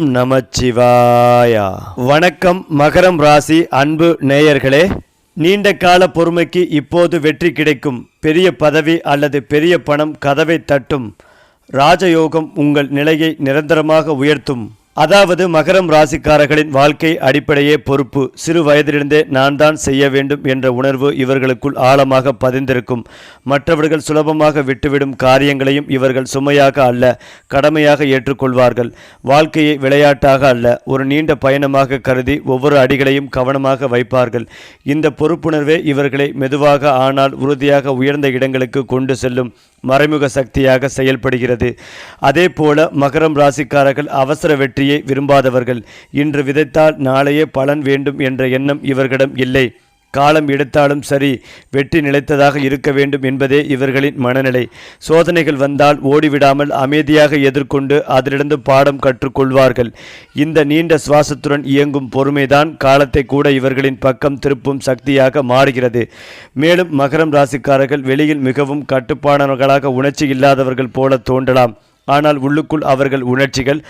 ஓம் நமச்சிவாயா. வணக்கம் மகரம் ராசி அன்பு நேயர்களே. நீண்ட கால பொறுமைக்கு இப்போது வெற்றி கிடைக்கும். பெரிய பதவி அல்லது பெரிய பணம் கதவை தட்டும். ராஜயோகம் உங்கள் நிலையை நிரந்தரமாக உயர்த்தும். அதாவது மகரம் ராசிக்காரர்களின் வாழ்க்கை அடிப்படையே பொறுப்பு. சிறு வயதிலிருந்தே நான் தான் செய்ய வேண்டும் என்ற உணர்வு இவர்களுக்குள் ஆழமாக பதிந்திருக்கும். மற்றவர்கள் சுலபமாக விட்டுவிடும் காரியங்களையும் இவர்கள் சுமையாக அல்ல கடமையாக ஏற்றுக்கொள்வார்கள். வாழ்க்கையை விளையாட்டாக அல்ல ஒரு நீண்ட பயணமாக கருதி ஒவ்வொரு அடிகளையும் கவனமாக வைப்பார்கள். இந்த பொறுப்புணர்வே இவர்களை மெதுவாக ஆனால் உறுதியாக உயர்ந்த இடங்களுக்கு கொண்டு செல்லும் மறைமுக சக்தியாக செயல்படுகிறது. அதே போல மகரம் ராசிக்காரர்கள் அவசர வெற்றி வெற்றியை விரும்பாதவர்கள். இன்று விதைத்தால் நாளையே பலன் வேண்டும் என்ற எண்ணம் இவர்களிடம் இல்லை. காலம் எடுத்தாலும் சரி வெற்றி நிலைத்ததாக இருக்க வேண்டும் என்பதே இவர்களின் மனநிலை. சோதனைகள் வந்தால் ஓடிவிடாமல் அமைதியாக எதிர்கொண்டு அதிலிருந்து பாடம் கற்றுக்கொள்வார்கள். இந்த நீண்ட சுவாசத்துடன் இயங்கும் பொறுமைதான் காலத்தை கூட இவர்களின் பக்கம் திருப்பும் சக்தியாக மாறுகிறது. மேலும் மகரம் ராசிக்காரர்கள் வெளியில் மிகவும் கட்டுப்பானவர்களாக உணர்ச்சி இல்லாதவர்கள் போல தோன்றலாம். ஆனால் உள்ளுக்குள் அவர்கள் உணர்ச்சிகள்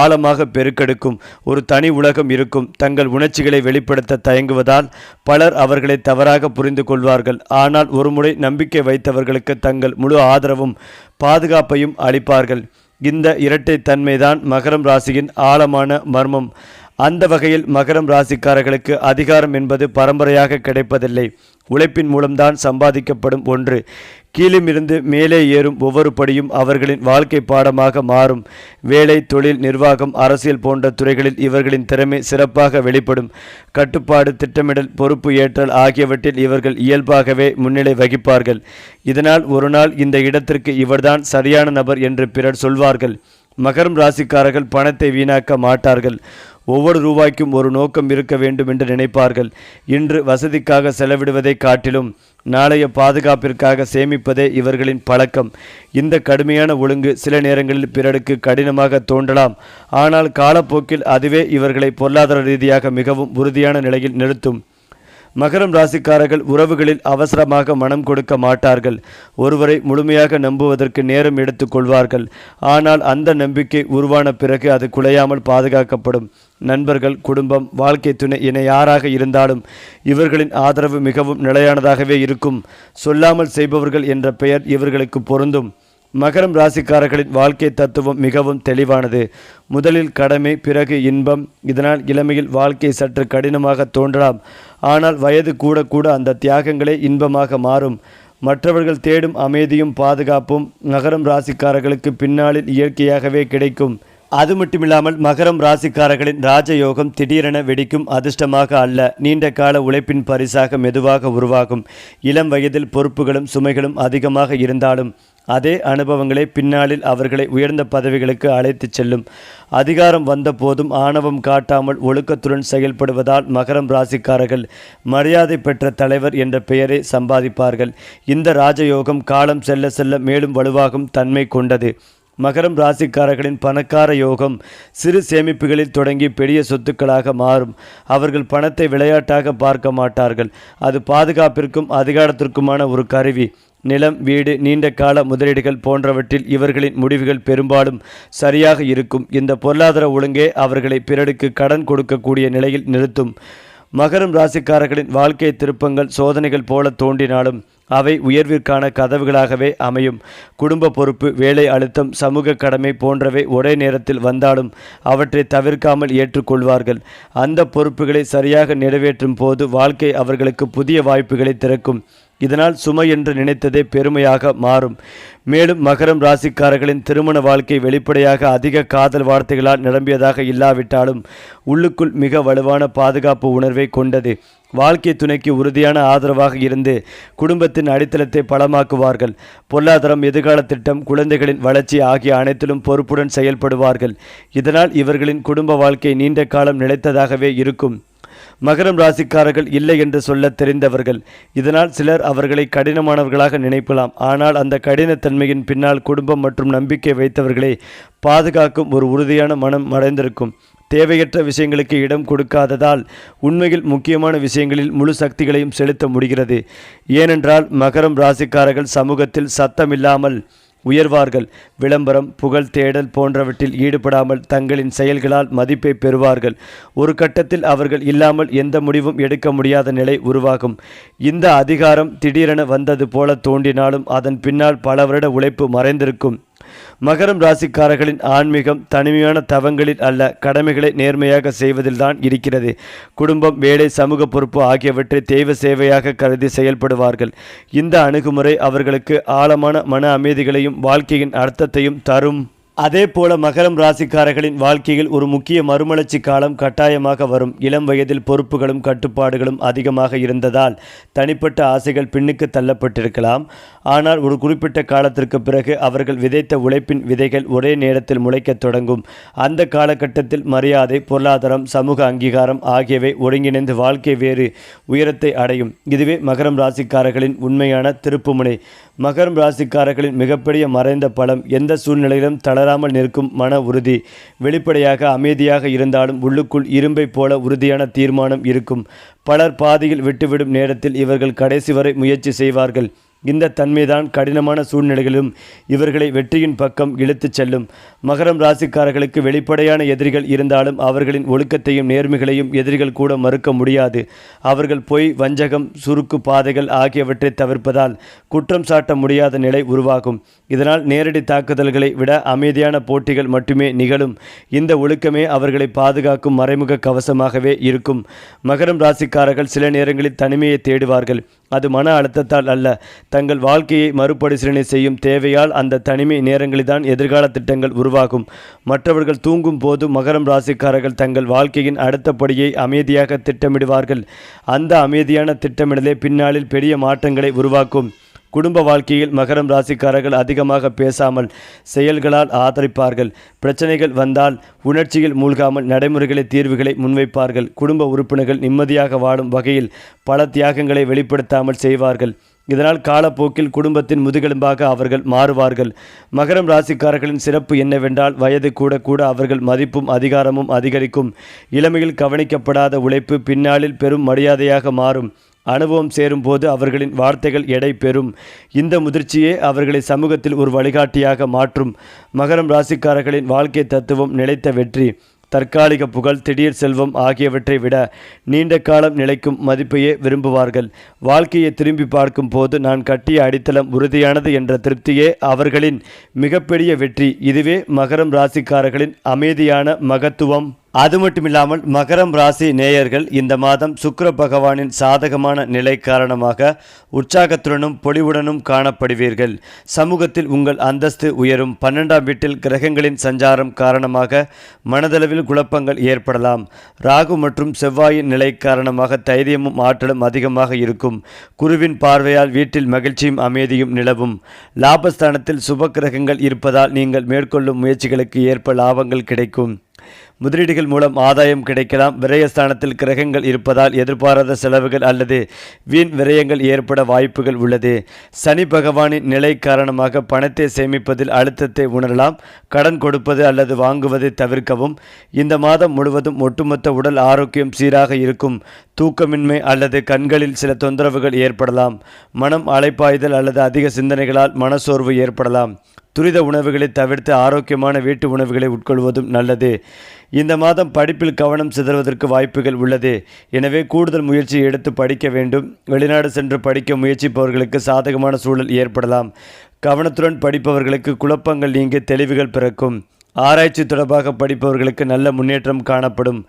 ஆழமாக பெருக்கெடுக்கும். ஒரு தனி உலகம் இருக்கும். தங்கள் உணர்ச்சிகளை வெளிப்படுத்த தயங்குவதால் பலர் அவர்களை தவறாக புரிந்து கொள்வார்கள். ஆனால் ஒருமுறை நம்பிக்கை வைத்தவர்களுக்கு தங்கள் முழு ஆதரவும் பாதுகாப்பையும் அளிப்பார்கள். இந்த இரட்டை தன்மைதான் மகரம் ராசியின் ஆழமான மர்மம். அந்த வகையில் மகரம் ராசிக்காரர்களுக்கு அதிகாரம் என்பது பரம்பரையாக கிடைப்பதில்லை. உழைப்பின் மூலம்தான் சம்பாதிக்கப்படும் ஒன்று. கீழுமிருந்து மேலே ஏறும் ஒவ்வொரு படியும் அவர்களின் வாழ்க்கை பாடமாக மாறும். வேலை தொழில் நிர்வாகம் அரசியல் போன்ற துறைகளில் இவர்களின் திறமை சிறப்பாக வெளிப்படும். கட்டுப்பாடு திட்டமிடல் பொறுப்பு ஏற்றல் ஆகியவற்றில் இவர்கள் இயல்பாகவே முன்னிலை வகிப்பார்கள். இதனால் ஒரு நாள் இந்த இடத்திற்கு இவர்தான் சரியான நபர் என்று பிறர் சொல்வார்கள். மகரம் ராசிக்காரர்கள் பணத்தை வீணாக்க மாட்டார்கள். ஒவ்வொரு ரூபாய்க்கும் ஒரு நோக்கம் இருக்க வேண்டும் என்று நினைப்பார்கள். இன்று வசதிக்காக செலவிடுவதை காட்டிலும் நாளைய பாதுகாப்பிற்காக சேமிப்பதே இவர்களின் பழக்கம். இந்த கடுமையான ஒழுங்கு சில நேரங்களில் பிறருக்கு கடினமாக தோன்றலாம். ஆனால் காலப்போக்கில் அதுவே இவர்களை பொருளாதார ரீதியாக மிகவும் உறுதியான நிலையில் நிறுத்தும். மகரம் ராசிக்காரர்கள் உறவுகளில் அவசரமாக மனம் கொடுக்க மாட்டார்கள். ஒருவரை முழுமையாக நம்புவதற்கு நேரம் எடுத்துக்கொள்வார்கள் ஆனால் அந்த நம்பிக்கை உருவான பிறகு அது குலையாமல் பாதுகாக்கப்படும். நண்பர்கள் குடும்பம் வாழ்க்கை துணை என யாராக இருந்தாலும் இவர்களின் ஆதரவு மிகவும் நிலையானதாகவே இருக்கும். சொல்லாமல் செய்பவர்கள் என்ற பெயர் இவர்களுக்கு பொருந்தும். மகரம் ராசிக்காரர்களின் வாழ்க்கை தத்துவம் மிகவும் தெளிவானது. முதலில் கடமை பிறகு இன்பம். இதனால் இளமையில் வாழ்க்கை சற்று கடினமாக தோன்றலாம். ஆனால் வயது கூட கூட அந்த தியாகங்களே இன்பமாக மாறும். மற்றவர்கள் தேடும் அமைதியும் பாதுகாப்பும் மகரம் ராசிக்காரர்களுக்கு பின்னாளில் இயற்கையாகவே கிடைக்கும். அது மட்டுமில்லாமல் மகரம் ராசிக்காரர்களின் ராஜயோகம் திடீரென வெடிக்கும் அதிர்ஷ்டமாக அல்ல. நீண்ட கால உழைப்பின் பரிசாக மெதுவாக உருவாகும். இளம் வயதில் பொறுப்புகளும் சுமைகளும் அதிகமாக இருந்தாலும் அதே அனுபவங்களே பின்னாளில் அவர்களை உயர்ந்த பதவிகளுக்கு அழைத்துச் செல்லும். அதிகாரம் வந்தபோதும் ஆணவம் காட்டாமல் ஒழுக்கத்துடன் செயல்படுவதால் மகரம் ராசிக்காரர்கள் மரியாதை பெற்ற தலைவர் என்ற பெயரை சம்பாதிப்பார்கள். இந்த ராஜயோகம் காலம் செல்ல செல்ல மேலும் வலுவாகும் தன்மை கொண்டது. மகரம் ராசிக்காரர்களின் பணக்கார யோகம் சிறு சேமிப்புகளில் தொடங்கி பெரிய சொத்துக்களாக மாறும். அவர்கள் பணத்தை விளையாட்டாக பார்க்க மாட்டார்கள். அது பாதுகாப்பிற்கும் அதிகாரத்திற்குமான ஒரு கருவி. நிலம் வீடு நீண்ட கால முதலீடுகள் போன்றவற்றில் இவர்களின் முடிவுகள் பெரும்பாலும் சரியாக இருக்கும். இந்த பொருளாதார ஒழுங்கே அவர்களை பிறருக்கு கடன் கொடுக்கக்கூடிய நிலையில் நிறுத்தும். மகரம் ராசிக்காரர்களின் வாழ்க்கை திருப்பங்கள் சோதனைகள் போல தோன்றினாலும் அவை உயர்விற்கான கதவுகளாகவே அமையும். குடும்ப பொறுப்பு வேலை அழுத்தம் சமூக கடமை போன்றவை ஒரே நேரத்தில் வந்தாலும் அவற்றை தவிர்க்காமல் ஏற்றுக்கொள்வார்கள். அந்த பொறுப்புகளை சரியாக நிறைவேற்றும் போது வாழ்க்கை அவர்களுக்கு புதிய வாய்ப்புகளை திறக்கும். இதனால் சுமை என்று நினைத்ததே பெருமையாக மாறும். மேலும் மகரம் ராசிக்காரர்களின் திருமண வாழ்க்கை வெளிப்படையாக அதிக காதல் வார்த்தைகளால் நிரம்பியதாக இல்லாவிட்டாலும் உள்ளுக்குள் மிக வலுவான பாதுகாப்பு உணர்வை கொண்டது. வாழ்க்கை துணைக்கு உறுதியான ஆதரவாக இருந்து குடும்பத்தின் அடித்தளத்தை பலமாக்குவார்கள். பொருளாதாரம் எதிர்கால திட்டம் குழந்தைகளின் வளர்ச்சி ஆகிய அனைத்திலும் பொறுப்புடன் செயல்படுவார்கள். இதனால் இவர்களின் குடும்ப வாழ்க்கை நீண்ட காலம் நிலைத்ததாகவே இருக்கும். மகரம் ராசிக்காரர்கள் இல்லை என்று சொல்ல தெரிந்தவர்கள். இதனால் சிலர் அவர்களை கடினமானவர்களாக நினைப்பலாம். ஆனால் அந்த கடினத்தன்மையின் பின்னால் குடும்பம் மற்றும் நம்பிக்கை வைத்தவர்களை பாதுகாக்கும் ஒரு உறுதியான மனம் அடைந்திருக்கும் தேவையற்ற விஷயங்களுக்கு இடம் கொடுக்காததால் உண்மையில் முக்கியமான விஷயங்களில் முழு சக்திகளையும் செலுத்த முடிகிறது. ஏனென்றால் மகரம் ராசிக்காரர்கள் சமூகத்தில் சத்தமில்லாமல் உயர்வார்கள். விளம்பரம் புகழ் தேடல் போன்றவற்றில் ஈடுபடாமல் தங்களின் செயல்களால் மதிப்பை பெறுவார்கள். ஒரு கட்டத்தில் அவர்கள் இல்லாமல் எந்த முடிவும் எடுக்க முடியாத நிலை உருவாகும். இந்த அதிகாரம் திடீரென வந்தது போல தோன்றினாலும் அதன் பின்னால் பல வருட உழைப்பு மறைந்திருக்கும். மகரம் ராசிக்காரர்களின் ஆன்மீகம் தனிமையான தவங்களில் அல்ல கடமைகளை நேர்மையாக செய்வதில்தான் இருக்கிறது. குடும்பம் வேலை சமூக பொறுப்பு ஆகியவற்றை தெய்வ சேவையாக கருதி செயல்படுவார்கள். இந்த அணுகுமுறை அவர்களுக்கு ஆழமான மன அமைதிகளையும் வாழ்க்கையின் அர்த்தத்தையும் தரும். அதே போல மகரம் ராசிக்காரர்களின் வாழ்க்கையில் ஒரு முக்கிய மறுமலர்ச்சி காலம் கட்டாயமாக வரும். இளம் வயதில் பொறுப்புகளும் கட்டுப்பாடுகளும் அதிகமாக இருந்ததால் தனிப்பட்ட ஆசைகள் பின்னுக்கு தள்ளப்பட்டிருக்கலாம். ஆனால் ஒரு குறிப்பிட்ட காலத்திற்கு பிறகு அவர்கள் விதைத்த உழைப்பின் விதைகள் ஒரே நேரத்தில் முளைக்கத் தொடங்கும். அந்த காலகட்டத்தில் மரியாதை பொருளாதாரம் சமூக அங்கீகாரம் ஆகியவை ஒருங்கிணைந்து வாழ்க்கை வேறு உயரத்தை அடையும். இதுவே மகரம் ராசிக்காரர்களின் உண்மையான திருப்புமுனை. மகரம் ராசிக்காரர்களின் மிகப்பெரிய மறைந்த பலம் எந்த சூழ்நிலையிலும் தளராமல் நிற்கும் மன உறுதி. வெளிப்படையாக அமைதியாக இருந்தாலும் உள்ளுக்குள் இரும்பை போல உறுதியான தீர்மானம் இருக்கும். பலர் பாதியில் விட்டுவிடும் நேரத்தில் இவர்கள் கடைசி வரை முயற்சி செய்வார்கள். இந்த தன்மைதான் கடினமான சூழ்நிலைகளும் இவர்களை வெற்றியின் பக்கம் இழுத்துச் செல்லும். மகரம் ராசிக்காரர்களுக்கு வெளிப்படையான எதிரிகள் இருந்தாலும் அவர்களின் ஒழுக்கத்தையும் நேர்மைகளையும் எதிரிகள் கூட மறுக்க முடியாது. அவர்கள் பொய் வஞ்சகம் சுருக்கு பாதைகள் ஆகியவற்றை தவிர்ப்பதால் குற்றம் சாட்ட முடியாத நிலை உருவாகும். இதனால் நேரடி தாக்குதல்களை விட அமைதியான போட்டிகள் மட்டுமே நிகழும். இந்த ஒழுக்கமே அவர்களை பாதுகாக்கும் மறைமுக கவசமாகவே இருக்கும். மகரம் ராசிக்காரர்கள் சில நேரங்களில் தனிமையை தேடுவார்கள். அது மன அழுத்தத்தால் அல்ல. தங்கள் வாழ்க்கையை மறுபரிசீலனை செய்யும் தேவையால் அந்த தனிமை நேரங்களில்தான் எதிர்கால திட்டங்கள் உருவாகும். மற்றவர்கள் தூங்கும் போது மகரம் ராசிக்காரர்கள் தங்கள் வாழ்க்கையின் அடுத்த படியை அமைதியாக திட்டமிடுவார்கள். அந்த அமைதியான திட்டமிடலே பின்னாளில் பெரிய மாற்றங்களை உருவாக்கும். குடும்ப வாழ்க்கையில் மகரம் ராசிக்காரர்கள் அதிகமாக பேசாமல் செயல்களால் ஆதரிப்பார்கள். பிரச்சனைகள் வந்தால் உணர்ச்சியில் மூழ்காமல் நடைமுறைகளை தீர்வுகளை முன்வைப்பார்கள். குடும்ப உறுப்பினர்கள் நிம்மதியாக வாழும் வகையில் பல தியாகங்களை வெளிப்படுத்தாமல் செய்வார்கள். இதனால் காலப்போக்கில் குடும்பத்தின் முதுகெலும்பாக அவர்கள் மாறுவார்கள். மகரம் ராசிக்காரர்களின் சிறப்பு என்னவென்றால் வயது கூட கூட அவர்கள் மதிப்பும் அதிகாரமும் அதிகரிக்கும். இளமையில் கவனிக்கப்படாத உழைப்பு பின்னாளில் பெரும் மரியாதையாக மாறும். அனுபவம் சேரும்போது அவர்களின் வார்த்தைகள் எடை பெறும். இந்த முதிர்ச்சியே அவர்களை சமூகத்தில் ஒரு வழிகாட்டியாக மாற்றும். மகரம் ராசிக்காரர்களின் வாழ்க்கை தத்துவம் நிலைத்த வெற்றி. தற்காலிக புகழ் திடீர் செல்வம் ஆகியவற்றை விட நீண்ட காலம் நிலைக்கும் மதிப்பையே விரும்புவார்கள். வாழ்க்கையை திரும்பி பார்க்கும் போது நான் கட்டிய அடித்தளம் உறுதியானது என்ற திருப்தியே அவர்களின் மிகப்பெரிய வெற்றி. இதுவே மகரம் ராசிக்காரர்களின் அமைதியான மகத்துவம். அது மட்டுமில்லாமல் மகரம் ராசி நேயர்கள் இந்த மாதம் சுக்கர பகவானின் சாதகமான நிலை காரணமாக உற்சாகத்துடனும் பொலிவுடனும் காணப்படுவீர்கள். சமூகத்தில் உங்கள் அந்தஸ்து உயரும். பன்னெண்டாம் வீட்டில் கிரகங்களின் சஞ்சாரம் காரணமாக மனதளவில் குழப்பங்கள் ஏற்படலாம். ராகு மற்றும் செவ்வாயின் நிலை காரணமாக தைரியமும் ஆற்றலும் அதிகமாக இருக்கும். குருவின் பார்வையால் வீட்டில் மகிழ்ச்சியும் அமைதியும் நிலவும். லாபஸ்தானத்தில் சுப கிரகங்கள் இருப்பதால் நீங்கள் மேற்கொள்ளும் முயற்சிகளுக்கு ஏற்ப லாபங்கள் கிடைக்கும். முதலீடுகள் மூலம் ஆதாயம் கிடைக்கலாம். விரயஸ்தானத்தில் கிரகங்கள் இருப்பதால் எதிர்பாராத செலவுகள் அல்லது வீண் விரயங்கள் ஏற்பட வாய்ப்புகள் உள்ளது. சனி பகவானின் நிலை காரணமாக பணத்தை சேமிப்பதில் அழுத்தத்தை உணரலாம். கடன் கொடுப்பது அல்லது வாங்குவதை தவிர்க்கவும். இந்த மாதம் முழுவதும் ஒட்டுமொத்த உடல் ஆரோக்கியம் சீராக இருக்கும். தூக்கமின்மை அல்லது கண்களில் சில தொந்தரவுகள் ஏற்படலாம். மனம் அலைப்பாய்தல் அல்லது அதிக சிந்தனைகளால் மனசோர்வு ஏற்படலாம். துரித உணவுகளை தவிர்த்து ஆரோக்கியமான வீட்டு உணவுகளை உட்கொள்வதும் நல்லது. இந்த மாதம் படிப்பில் கவனம் சிதறுவதற்கு வாய்ப்புகள் உள்ளது. எனவே கூடுதல் முயற்சி எடுத்து படிக்க வேண்டும். வெளிநாடு சென்று படிக்க முயற்சிப்பவர்களுக்கு சாதகமான சூழல் ஏற்படலாம். கவனத்துடன் படிப்பவர்களுக்கு குழப்பங்கள் நீங்கி தெளிவுகள் பிறக்கும். ஆராய்ச்சி தொடர்பாக படிப்பவர்களுக்கு நல்ல முன்னேற்றம் காணப்படும்.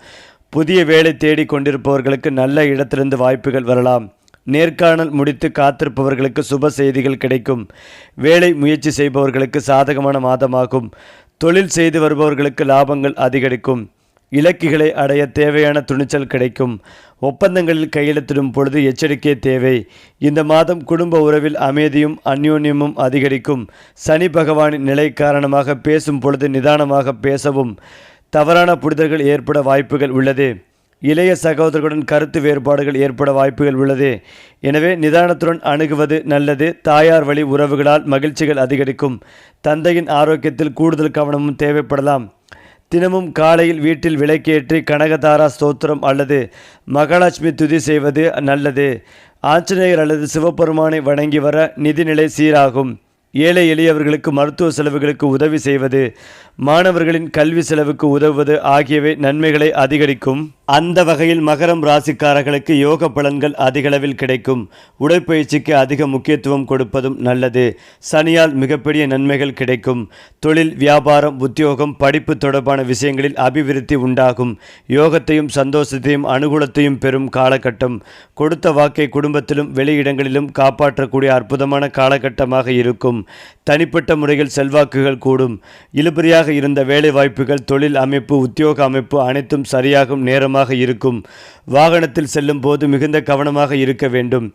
புதிய வேலை தேடிக் கொண்டிருப்பவர்களுக்கு நல்ல இடத்திலிருந்து வாய்ப்புகள் வரலாம். நேர்காணல் முடித்து காத்திருப்பவர்களுக்கு சுப செய்திகள் கிடைக்கும். வேலை முயற்சி செய்பவர்களுக்கு சாதகமான மாதமாகும். தொழில் செய்து வருபவர்களுக்கு லாபங்கள் அதிகரிக்கும். இலக்குகளை அடைய தேவையான துணிச்சல் கிடைக்கும். ஒப்பந்தங்களில் கையெழுத்திடும் பொழுது எச்சரிக்கை தேவை. இந்த மாதம் குடும்ப உறவில் அமைதியும் அந்யோன்யமும் அதிகரிக்கும். சனி பகவானின் நிலை காரணமாக பேசும் பொழுது நிதானமாக பேசவும். தவறான புரிதல்கள் ஏற்பட வாய்ப்புகள் உள்ளது. இளைய சகோதரர்களுடன் கருத்து வேறுபாடுகள் ஏற்பட வாய்ப்புகள் உள்ளது. எனவே நிதானத்துடன் அணுகுவது நல்லது. தாயார் வழி உறவுகளால் மகிழ்ச்சிகள் அதிகரிக்கும். தந்தையின் ஆரோக்கியத்தில் கூடுதல் கவனமும் தேவைப்படலாம். தினமும் காலையில் வீட்டில் விளக்கேற்றி கனகதாரா ஸ்தோத்திரம் அல்லது மகாலட்சுமி துதி செய்வது நல்லது. ஆஞ்சநேயர் அல்லது சிவபெருமானை வணங்கி வர நிதிநிலை சீராகும். ஏழை எளியவர்களுக்கு மருத்துவ செலவுகளுக்கு உதவி செய்வது மாணவர்களின் கல்வி செலவுக்கு உதவுவது ஆகியவை நன்மைகளை அதிகரிக்கும். அந்த வகையில் மகரம் ராசிக்காரர்களுக்கு யோக பலன்கள் அதிகளவில் கிடைக்கும். உடற்பயிற்சிக்கு அதிக முக்கியத்துவம் கொடுப்பதும் நல்லது. சனியால் மிகப்பெரிய நன்மைகள் கிடைக்கும். தொழில் வியாபாரம் உத்தியோகம் படிப்பு தொடர்பான விஷயங்களில் அபிவிருத்தி உண்டாகும். யோகத்தையும் சந்தோஷத்தையும் அனுகூலத்தையும் பெறும் காலகட்டம். கொடுத்த வாக்கை குடும்பத்திலும் வெளியிடங்களிலும் காப்பாற்றக்கூடிய அற்புதமான காலகட்டமாக இருக்கும். தனிப்பட்ட முறையில் செல்வாக்குகள் கூடும். இழுபறியாக இருந்த வேலை வாய்ப்புகள் தொழில் அமைப்பு உத்தியோக அமைப்பு அனைத்தும் சரியாகும் நேரமாக இருக்கும். வாகனத்தில் செல்லும் போது மிகுந்த கவனமாக இருக்க வேண்டும்.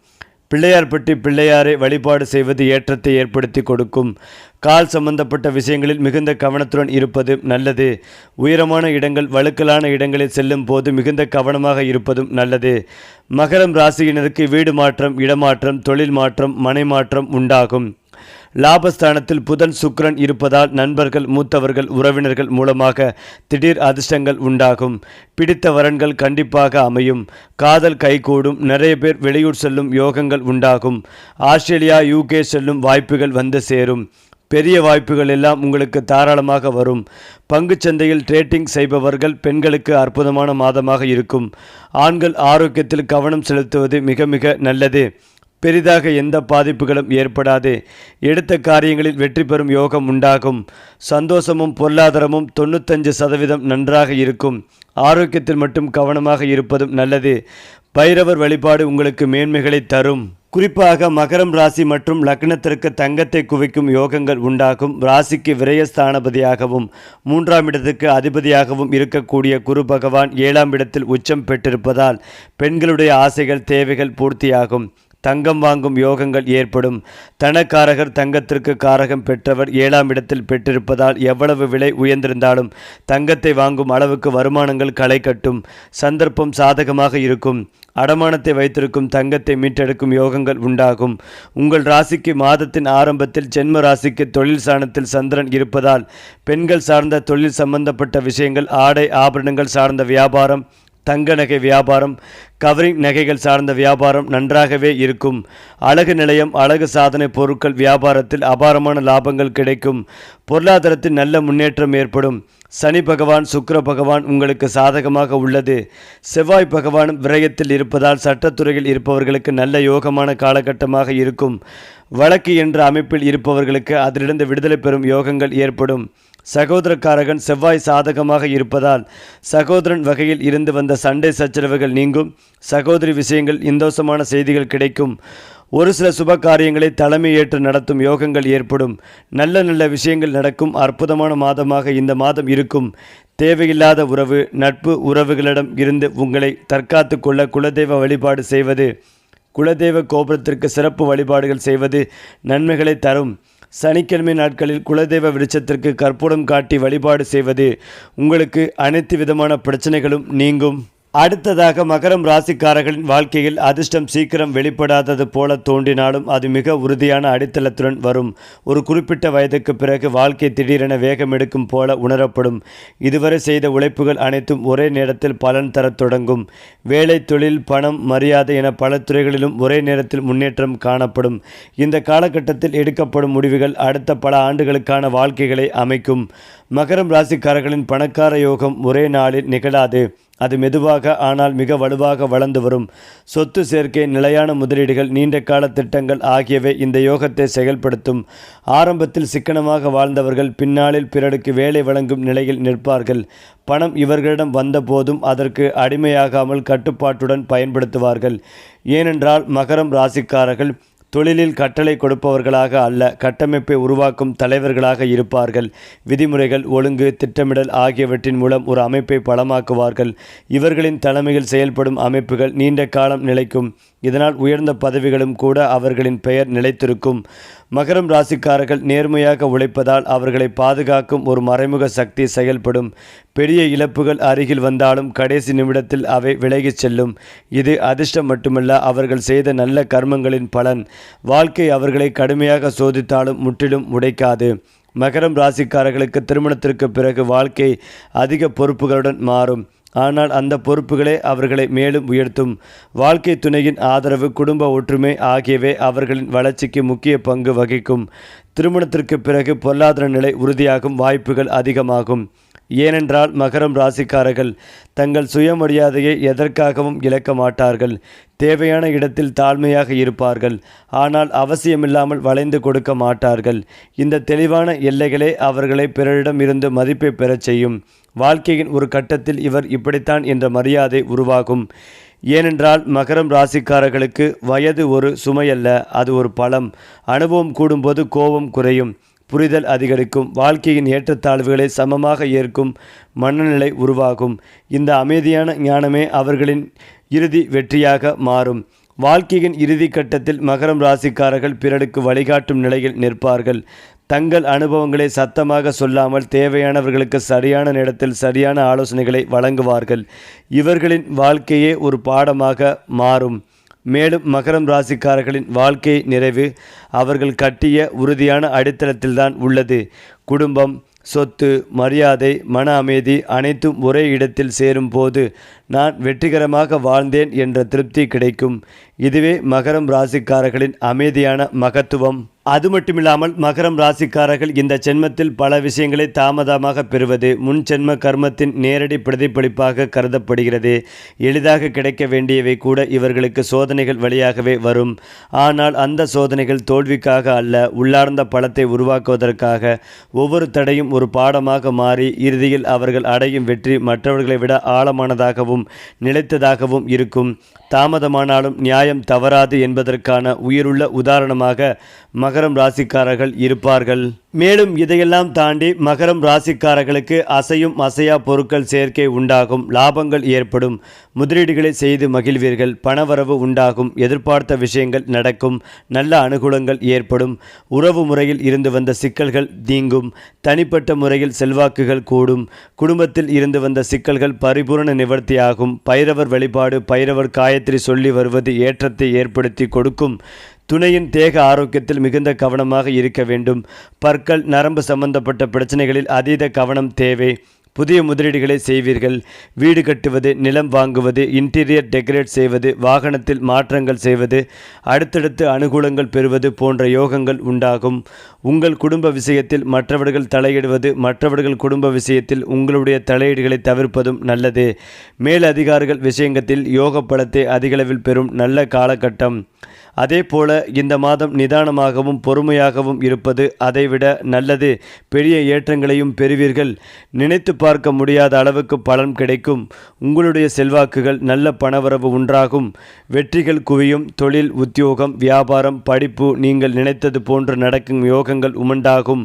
பிள்ளையார்பட்டி பிள்ளையாரை வழிபாடு செய்வது ஏற்றத்தை ஏற்படுத்தி கொடுக்கும். கால் சம்பந்தப்பட்ட விஷயங்களில் மிகுந்த கவனத்துடன் இருப்பது நல்லது. உயரமான இடங்கள் வழுக்கலான இடங்களில் செல்லும் போது மிகுந்த கவனமாக இருப்பதும் நல்லது. மகரம் ராசியினருக்கு வீடு மாற்றம் இடமாற்றம் தொழில் மாற்றம் மனை மாற்றம் உண்டாகும். லாபஸ்தானத்தில் புதன் சுக்ரன் இருப்பதால் நண்பர்கள் மூத்தவர்கள் உறவினர்கள் மூலமாக திடீர் அதிர்ஷ்டங்கள் உண்டாகும். பிடித்த வரன்கள் கண்டிப்பாக அமையும். காதல் கைகூடும். நிறைய பேர் வெளியூர் செல்லும் யோகங்கள் உண்டாகும். ஆஸ்திரேலியா யூகே செல்லும் வாய்ப்புகள் வந்து சேரும். பெரிய வாய்ப்புகள் எல்லாம் உங்களுக்கு தாராளமாக வரும். பங்குச் சந்தையில் ட்ரேட்டிங் செய்பவர்கள் பெண்களுக்கு அற்புதமான மாதமாக இருக்கும். ஆண்கள் ஆரோக்கியத்தில் கவனம் செலுத்துவது மிக மிக நல்லது. பெரிதாக எந்த பாதிப்புகளும் ஏற்படாது. எடுத்த காரியங்களில் வெற்றி பெறும் யோகம் உண்டாகும். சந்தோஷமும் பொருளாதாரமும் தொண்ணூத்தஞ்சு சதவீதம் நன்றாக இருக்கும். ஆரோக்கியத்தில் மட்டும் கவனமாக இருப்பதும் நல்லது. பைரவர் வழிபாடு உங்களுக்கு மேன்மைகளை தரும். குறிப்பாக மகரம் ராசி மற்றும் லக்னத்திற்கு தங்கத்தை குவிக்கும் யோகங்கள் உண்டாகும். ராசிக்கு விரயஸ்தானபதியாகவும் மூன்றாம் இடத்துக்கு அதிபதியாகவும் இருக்கக்கூடிய குரு பகவான் ஏழாம் இடத்தில் உச்சம் பெற்றிருப்பதால் பெண்களுடைய ஆசைகள் தேவைகள் பூர்த்தியாகும். தங்கம் வாங்கும் யோகங்கள் ஏற்படும். தனக்காரகர் தங்கத்திற்கு காரகம் பெற்றவர் ஏழாம் இடத்தில் பெற்றிருப்பதால் எவ்வளவு விலை உயர்ந்திருந்தாலும் தங்கத்தை வாங்கும் அளவுக்கு வருமானங்கள் களை கட்டும். சந்தர்ப்பம் சாதகமாக இருக்கும். அடமானத்தை வைத்திருக்கும் தங்கத்தை மீட்டெடுக்கும் யோகங்கள் உண்டாகும். உங்கள் ராசிக்கு மாதத்தின் ஆரம்பத்தில் ஜென்ம ராசிக்கு தொழில் சாணத்தில் சந்திரன் இருப்பதால் பெண்கள் சார்ந்த தொழில் சம்பந்தப்பட்ட விஷயங்கள் ஆடை ஆபரணங்கள் சார்ந்த வியாபாரம் தங்க நகை வியாபாரம் கவரிங் நகைகள் சார்ந்த வியாபாரம் நன்றாகவே இருக்கும். அழகு நிலையம் அழகு சாதனை பொருட்கள் வியாபாரத்தில் அபாரமான லாபங்கள் கிடைக்கும். பொருளாதாரத்தில் நல்ல முன்னேற்றம் ஏற்படும். சனி பகவான் சுக்கர பகவான் உங்களுக்கு சாதகமாக உள்ளது. செவ்வாய் பகவான் விரயத்தில் இருப்பதால் சட்டத்துறையில் இருப்பவர்களுக்கு நல்ல யோகமான காலகட்டமாக இருக்கும். வழக்கு என்ற அமைப்பில் இருப்பவர்களுக்கு அதிலிருந்து விடுதலை பெறும் யோகங்கள் ஏற்படும். சகோதரக்காரகன் செவ்வாய் சாதகமாக இருப்பதால் சகோதரன் வகையில் இருந்து வந்த சண்டை சச்சரவுகள் நீங்கும். சகோதரி விஷயங்கள் இந்தோஷமான செய்திகள் கிடைக்கும். ஒரு சில சுப காரியங்களை தலைமை ஏற்று நடத்தும் யோகங்கள் ஏற்படும். நல்ல நல்ல விஷயங்கள் நடக்கும். அற்புதமான மாதமாக இந்த மாதம் இருக்கும். தேவையில்லாத உறவு நட்பு உறவுகளிடம் இருந்து உங்களை தற்காத்து கொள்ள குலதெய்வ வழிபாடு செய்வது குலதெய்வ கோபுரத்திற்கு சிறப்பு வழிபாடுகள் செய்வது நன்மைகளை தரும். சனிக்கிழமை நாட்களில் குலதெய்வ விருட்சத்திற்கு கற்பூரம் காட்டி வழிபாடு செய்வது உங்களுக்கு அனைத்து விதமான பிரச்சனைகளும் நீங்கும். அடுத்ததாக மகரம் ராசிக்காரர்களின் வாழ்க்கையில் அதிர்ஷ்டம் சீக்கிரம் வெளிப்படாதது போல தோன்றினாலும் அது மிக உறுதியான அடித்தளத்துடன் வரும். ஒரு குறிப்பிட்ட வயதுக்கு பிறகு வாழ்க்கை திடீரென வேகம் எடுக்கும் போல உணரப்படும். இதுவரை செய்த உழைப்புகள் அனைத்தும் ஒரே நேரத்தில் பலன் தரத் தொடங்கும். வேலை தொழில் பணம் மரியாதை என பல துறைகளிலும் ஒரே நேரத்தில் முன்னேற்றம் காணப்படும். இந்த காலகட்டத்தில் எடுக்கப்படும் முடிவுகள் அடுத்த பல ஆண்டுகளுக்கான வாழ்க்கைகளை அமைக்கும். மகரம் ராசிக்காரர்களின் பணக்கார யோகம் ஒரே நாளில் நிகழாது. அது மெதுவாக ஆனால் மிக வலுவாக வளர்ந்து வரும். சொத்து சேர்க்கை நிலையான முதலீடுகள் நீண்ட கால திட்டங்கள் ஆகியவை இந்த யோகத்தை செயல்படுத்தும். ஆரம்பத்தில் சிக்கனமாக வாழ்ந்தவர்கள் பின்னாளில் பிறருக்கு வேலை வழங்கும் நிலையில் நிற்பார்கள். பணம் இவர்களிடம் வந்தபோதும் அதற்கு அடிமையாகாமல் கட்டுப்பாட்டுடன் பயன்படுத்துவார்கள். ஏனென்றால் மகரம் ராசிக்காரர்கள் தொழிலில் கட்டளை கொடுப்பவர்களாக அல்ல கட்டமைப்பை உருவாக்கும் தலைவர்களாக இருப்பார்கள். விதிமுறைகள் ஒழுங்கு திட்டமிடல் ஆகியவற்றின் மூலம் ஒரு அமைப்பை பலமாக்குவார்கள். இவர்களின் தலைமையில் செயல்படும் அமைப்புகள் நீண்ட காலம் நிலைக்கும். இதனால் உயர்ந்த பதவிகளும் கூட அவர்களின் பெயர் நிலைத்திருக்கும். மகரம் ராசிக்காரர்கள் நேர்மையாக உழைப்பதால் அவர்களை பாதுகாக்கும் ஒரு மறைமுக சக்தி செயல்படும். பெரிய இழப்புகள் அருகில் வந்தாலும் கடைசி நிமிடத்தில் அவை விலகிச் செல்லும். இது அதிர்ஷ்டம் மட்டுமல்ல அவர்கள் செய்த நல்ல கர்மங்களின் பலன். வாழ்க்கை அவர்களை கடுமையாக சோதித்தாலும் முற்றிலும் உடைக்காது. மகரம் ராசிக்காரர்களுக்கு திருமணத்திற்கு பிறகு வாழ்க்கை அதிக பொறுப்புகளுடன் மாறும். ஆனால் அந்த பொறுப்புகளே அவர்களை மேலும் உயர்த்தும். வாழ்க்கை துணையின் ஆதரவு குடும்ப ஒற்றுமை ஆகியவை அவர்களின் வளர்ச்சிக்கு முக்கிய பங்கு வகிக்கும். திருமணத்திற்கு பிறகு பொருளாதார நிலை உறுதியாகும் வாய்ப்புகள் அதிகமாகும். ஏனென்றால் மகரம் ராசிக்காரர்கள் தங்கள் சுயமரியாதையை எதற்காகவும் இழக்க மாட்டார்கள். தேவையான இடத்தில் தாழ்மையாக இருப்பார்கள். ஆனால் அவசியமில்லாமல் வளைந்து கொடுக்க மாட்டார்கள். இந்த தெளிவான எல்லைகளே அவர்களை பிறரிடம் இருந்து மதிப்பை பெறச் செய்யும். வாழ்க்கையின் ஒரு கட்டத்தில் இவர் இப்படித்தான் என்ற மரியாதை உருவாகும். ஏனென்றால் மகரம் ராசிக்காரர்களுக்கு வயது ஒரு சுமையல்ல அது ஒரு பலம். அனுபவம் கூடும்போது கோபம் குறையும். புரிதல் அதிகரிக்கும். வாழ்க்கையின் ஏற்றத்தாழ்வுகளை சமமாக ஏற்கும் மனநிலை உருவாகும். இந்த அமைதியான ஞானமே அவர்களின் இறுதி வெற்றியாக மாறும். வாழ்க்கையின் இறுதி கட்டத்தில் மகரம் ராசிக்காரர்கள் பிறருக்கு வழிகாட்டும் நிலையில் நிற்பார்கள். தங்கள் அனுபவங்களை சத்தமாக சொல்லாமல் தேவையானவர்களுக்கு சரியான நேரத்தில் சரியான ஆலோசனைகளை வழங்குவார்கள். இவர்களின் வாழ்க்கையே ஒரு பாடமாக மாறும். மேலும் மகரம் ராசிக்காரர்களின் வாழ்க்கை நிறைவு அவர்கள் கட்டிய உறுதியான அடித்தளத்தில்தான் உள்ளது. குடும்பம் சொத்து மரியாதை மன அமைதி அனைத்தும் ஒரே இடத்தில் சேரும் போது நான் வெற்றிகரமாக வாழ்ந்தேன் என்ற திருப்தி கிடைக்கும். இதுவே மகரம் ராசிக்காரர்களின் அமைதியான மகத்துவம். அது மட்டுமில்லாமல் மகரம் ராசிக்காரர்கள் இந்த ஜென்மத்தில் பல விஷயங்களை தாமதமாக பெறுவது முன் ஜென்ம கர்மத்தின் நேரடி பிரதிபலிப்பாக கருதப்படுகிறது. எளிதாக கிடைக்க வேண்டியவை கூட இவர்களுக்கு சோதனைகள் வழியாகவே வரும். ஆனால் அந்த சோதனைகள் தோல்விக்காக அல்ல உள்ளார்ந்த பலத்தை உருவாக்குவதற்காக. ஒவ்வொரு தடையும் ஒரு பாடமாக மாறி இறுதியில் அவர்கள் அடையும் வெற்றி மற்றவர்களை விட ஆழமானதாகவும் நிலைத்ததாகவும் இருக்கும். தாமதமானாலும் நியாயம் தவறாது என்பதற்கான உயிருள்ள உதாரணமாக மகரம் ராசிக்காரர்கள் இருப்பார்கள். மேலும் இதையெல்லாம் தாண்டி மகரம் ராசிக்காரர்களுக்கு அசையும் அசையா பொருட்கள் சேர்க்கை உண்டாகும் லாபங்கள் ஏற்படும். முதலீடுகளை செய்து மகிழ்வீர்கள். பணவரவு உண்டாகும். எதிர்பார்த்த விஷயங்கள் நடக்கும். நல்ல அனுகூலங்கள் ஏற்படும். உறவு முறையில் இருந்து வந்த சிக்கல்கள் தீங்கும் தனிப்பட்ட முறையில் செல்வாக்குகள் கூடும். குடும்பத்தில் இருந்து வந்த சிக்கல்கள் பரிபூரண நிவர்த்தியாகும். பைரவர் வழிபாடு பைரவர் காயத்ரி சொல்லி வருவது ஏற்றத்தை ஏற்படுத்தி கொடுக்கும். துணையின் தேக ஆரோக்கியத்தில் மிகுந்த கவனமாக இருக்க வேண்டும். பற்கள் நரம்பு சம்பந்தப்பட்ட பிரச்சனைகளில் அதீத கவனம் தேவை. புதிய முதலீடுகளை செய்வீர்கள். வீடு கட்டுவது நிலம் வாங்குவது இன்டீரியர் டெக்கரேட் செய்வது வாகனத்தில் மாற்றங்கள் செய்வது அடுத்தடுத்து அனுகூலங்கள் பெறுவது போன்ற யோகங்கள் உண்டாகும். உங்கள் குடும்ப விஷயத்தில் மற்றவர்கள் தலையிடுவது மற்றவர்கள் குடும்ப விஷயத்தில் உங்களுடைய தலையீடுகளை தவிர்ப்பதும் நல்லது. மேலதிகாரிகள் விஷயங்கத்தில் யோக பலத்தை அதிகளவில் பெறும் நல்ல காலகட்டம். அதே போல இந்த மாதம் நிதானமாகவும் பொறுமையாகவும் இருப்பது அதைவிட நல்லது. பெரிய ஏற்றங்களையும் பெறுவீர்கள். நினைத்து பார்க்க முடியாத அளவுக்கு பலன் கிடைக்கும். உங்களுடைய செல்வாக்குகள் நல்ல பணவரவு உண்டாகும். வெற்றிகள் குவியும். தொழில் உத்தியோகம் வியாபாரம் படிப்பு நீங்கள் நினைத்தது போன்று நடக்கும் யோகங்கள் உமண்டாகும்.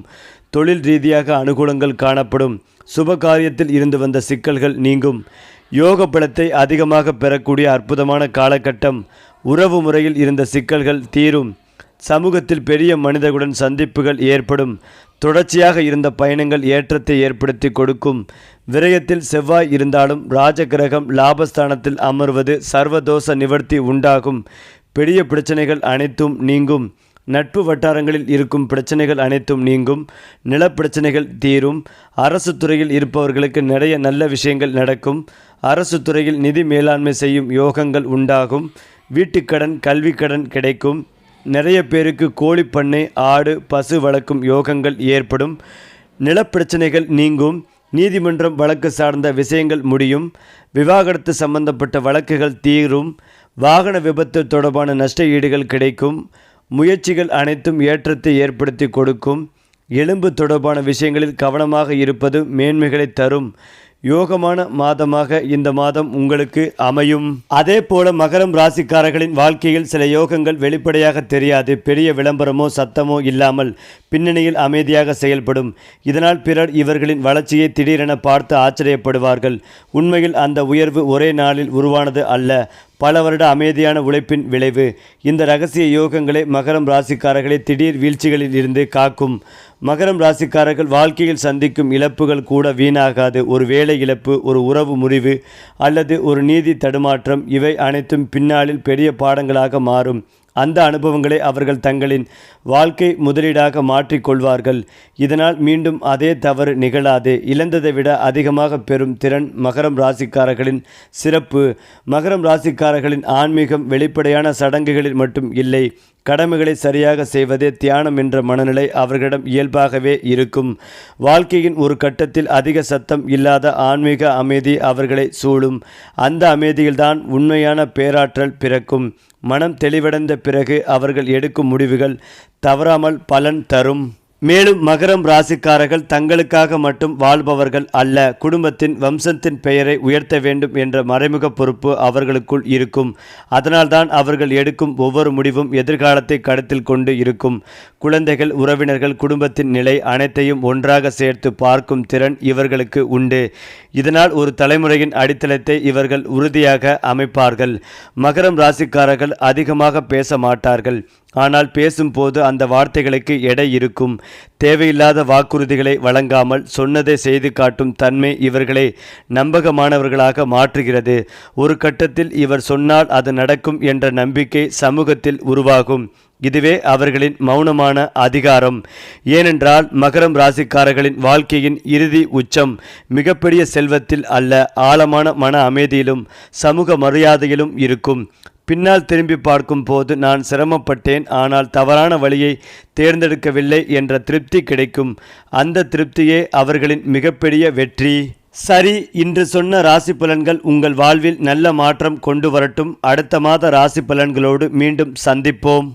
தொழில் ரீதியாக அனுகூலங்கள் காணப்படும். சுப காரியத்தில் இருந்து வந்த சிக்கல்கள் நீங்கும். யோக பலத்தை அதிகமாக பெறக்கூடிய அற்புதமான காலகட்டம். உறவு முறையில் இருந்த சிக்கல்கள் தீரும். சமூகத்தில் பெரிய மனிதர்களுடன் சந்திப்புகள் ஏற்படும். தொடர்ச்சியாக இருந்த பயணங்கள் ஏற்றத்தை ஏற்படுத்தி கொடுக்கும். விரயத்தில் செவ்வாய் இருந்தாலும் ராஜகிரகம் லாபஸ்தானத்தில் அமர்வது சர்வதோஷ நிவர்த்தி உண்டாகும். பெரிய பிரச்சனைகள் அனைத்தும் நீங்கும். நட்பு வட்டாரங்களில் இருக்கும் பிரச்சனைகள் அனைத்தும் நீங்கும். நிலப்பிரச்சனைகள் தீரும். அரசு துறையில் இருப்பவர்களுக்கு நிறைய நல்ல விஷயங்கள் நடக்கும். அரசு துறையில் நிதி மேலாண்மை செய்யும் யோகங்கள் உண்டாகும். வீட்டுக்கடன் கல்விக்கடன் கிடைக்கும். நிறைய பேருக்கு கோழிப்பண்ணை ஆடு பசு வளர்க்கும் யோகங்கள் ஏற்படும். நிலப்பிரச்சனைகள் நீங்கும். நீதிமன்றம் வழக்கு சார்ந்த விஷயங்கள் முடியும். விவாகரத்து சம்பந்தப்பட்ட வழக்குகள் தீரும். வாகன விபத்து தொடர்பான நஷ்ட ஈடுகள் கிடைக்கும். முயற்சிகள் அனைத்தும் ஏற்றத்தை ஏற்படுத்தி கொடுக்கும். எலும்பு தொடர்பான விஷயங்களில் கவனமாக இருப்பது மேன்மைகளை தரும். யோகமான மாதமாக இந்த மாதம் உங்களுக்கு அமையும். அதே போல மகரம் ராசிக்காரர்களின் வாழ்க்கையில் சில யோகங்கள் வெளிப்படையாக தெரியாது பெரிய விளம்பரமோ சத்தமோ இல்லாமல் பின்னணியில் அமைதியாக செயல்படும். இதனால் பிறர் இவர்களின் வளர்ச்சியை திடீரென பார்த்து ஆச்சரியப்படுவார்கள். உண்மையில் அந்த உயர்வு ஒரே நாளில் உருவானது அல்ல பல வருட அமைதியான உழைப்பின் விளைவு. இந்த ரகசிய யோகங்களை மகரம் ராசிக்காரர்களை திடீர் வீழ்ச்சிகளில் இருந்து காக்கும். மகரம் ராசிக்காரர்கள் வாழ்க்கையில் சந்திக்கும் இழப்புகள் கூட வீணாகாது. ஒரு வேலை இழப்பு ஒரு உறவு முறிவு அல்லது ஒரு நீதி தடுமாற்றம் இவை அனைத்தும் பின்னாளில் பெரிய பாடங்களாக மாறும். அந்த அனுபவங்களை அவர்கள் தங்களின் வாழ்க்கை முதலீடாக மாற்றிக்கொள்வார்கள். இதனால் மீண்டும் அதே தவறு நிகழாது. இழந்ததை விட அதிகமாக பெறும் திறன் மகரம் ராசிக்காரர்களின் சிறப்பு. மகரம் ராசிக்காரர்களின் ஆன்மீகம் வெளிப்படையான சடங்குகளில் மட்டும் இல்லை கடமைகளை சரியாக செய்வதே தியானம் என்ற மனநிலை அவர்களிடம் இயல்பாகவே இருக்கும். வாழ்க்கையின் ஒரு கட்டத்தில் அதிக சத்தம் இல்லாத ஆன்மீக அமைதி அவர்களை சூழும். அந்த அமைதியில்தான் உண்மையான பேராற்றல் பிறக்கும். மனம் தெளிவடைந்த பிறகு அவர்கள் எடுக்கும் முடிவுகள் தவறாமல் பலன் தரும். மேலும் மகரம் ராசிக்காரர்கள் தங்களுக்காக மட்டும் வாழ்பவர்கள் அல்ல. குடும்பத்தின் வம்சத்தின் பெயரை உயர்த்த வேண்டும் என்ற மறைமுக பொறுப்பு அவர்களுக்குள் இருக்கும். அதனால்தான் அவர்கள் எடுக்கும் ஒவ்வொரு முடிவும் எதிர்காலத்தை கருத்தில் கொண்டு இருக்கும். குழந்தைகள் உறவினர்கள் குடும்பத்தின் நிலை அனைத்தையும் ஒன்றாக சேர்த்து பார்க்கும் திறன் இவர்களுக்கு உண்டு. இதனால் ஒரு தலைமுறையின் அடித்தளத்தை இவர்கள் உறுதியாக அமைப்பார்கள். மகரம் ராசிக்காரர்கள் அதிகமாக பேச மாட்டார்கள். ஆனால் பேசும்போது அந்த வார்த்தைகளுக்கு எடை இருக்கும். தேவையில்லாத வாக்குறுதிகளை வழங்காமல் சொன்னதை செய்து காட்டும் தன்மை இவர்களை நம்பகமானவர்களாக மாற்றுகிறது. ஒரு கட்டத்தில் இவர் சொன்னால் அது நடக்கும் என்ற நம்பிக்கை சமூகத்தில் உருவாகும். இதுவே அவர்களின் மௌனமான அதிகாரம். ஏனென்றால் மகரம் ராசிக்காரர்களின் வாழ்க்கையின் இறுதி உச்சம் மிகப்பெரிய செல்வத்தில் அல்ல ஆழமான மன அமைதியிலும் சமூக மரியாதையிலும் இருக்கும். பின்னால் திரும்பி பார்க்கும் போது நான் சிரமப்பட்டேன் ஆனால் தவறான வழியை தேர்ந்தெடுக்கவில்லை என்ற திருப்தி கிடைக்கும். அந்த திருப்தியே அவர்களின் மிகப்பெரிய வெற்றி. சரி இன்று சொன்ன ராசி பலன்கள் உங்கள் வாழ்வில் நல்ல மாற்றம் கொண்டு வரட்டும். அடுத்த மாத ராசி பலன்களோடு மீண்டும் சந்திப்போம்.